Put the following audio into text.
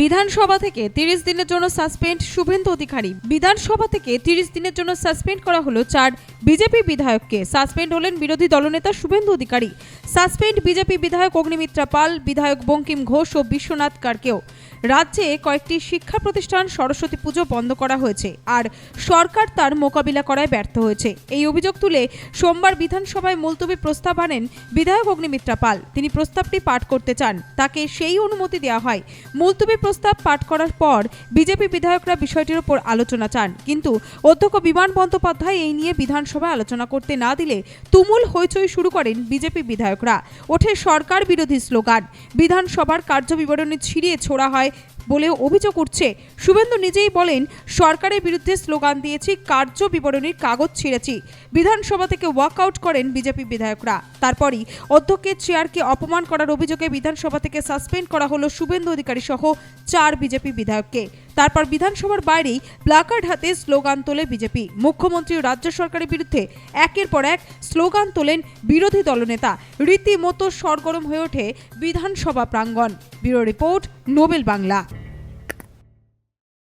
বিধানসভা থেকে তিরিশ দিনের জন্য সাসপেন্ড শুভেন্দু অধিকারী। বিধানসভা থেকে তিরিশ দিনের জন্য সাসপেন্ড করা হলো চার বিজেপি বিধায়ককে। সাসপেন্ড হলেন বিরোধী দলনেতা শুভেন্দু অধিকারী। সাসপেন্ড বিজেপি বিধায়ক অগ্নিমিত্রা পাল, বিধায়ক বঙ্কিম ঘোষ ও বিশ্বনাথ কারকেও। রাজ্যে কয়েকটি শিক্ষা প্রতিষ্ঠান সরস্বতী পুজো বন্ধ করা হয়েছে আর সরকার তার মোকাবিলা করায় ব্যর্থ হয়েছে। এই অভিযোগ তুলে সোমবার বিধানসভায় মুলতবি প্রস্তাব আনেন বিধায়ক অগ্নিমিত্রা পাল। তিনি প্রস্তাবটি পাঠ করতে চান। তাকে সেই অনুমতি দেওয়া হয়। মুলতবি প্রস্তাব পাঠ করার পর বিজেপি বিধায়করা বিষয়টির উপর আলোচনা চান। কিন্তু অধ্যক্ষ বিমান বন্দ্যোপাধ্যায় এই নিয়ে বিধানসভায় আলোচনা করতে না দিলে তুমুল হইচই শুরু করেন বিজেপি বিধায়করা ওঠে সরকার বিরোধী স্লোগান। বিধানসভার কার্যবিবরণী ছিঁড়িয়ে ছোড়া হয় বলেও অভিযোগ উঠছে। শুভেন্দু নিজেই বলেন, সরকারের বিরুদ্ধে স্লোগান দিয়েছি কার্য বিবরণীর কাগজ ছিঁড়েছি। বিধানসভা থেকে ওয়াকআউট করেন বিজেপি বিধায়করা। তারপরই অধ্যক্ষের চেয়ারকে অপমান করার অভিযোগে বিধানসভা থেকে সাসপেন্ড করা হলো শুভেন্দু অধিকারী সহ চার বিজেপি বিধায়ককে। তারপর বিধানসভার বাইরেই প্লাকার্ড হাতে স্লোগান তোলে বিজেপি। মুখ্যমন্ত্রী ও রাজ্য সরকারের বিরুদ্ধে একের পর এক স্লোগান তোলেন বিরোধী দলনেতা। রীতিমতো সরগরম হয়ে ওঠে বিধানসভা প্রাঙ্গণ। Bureau report Nobel Bangla.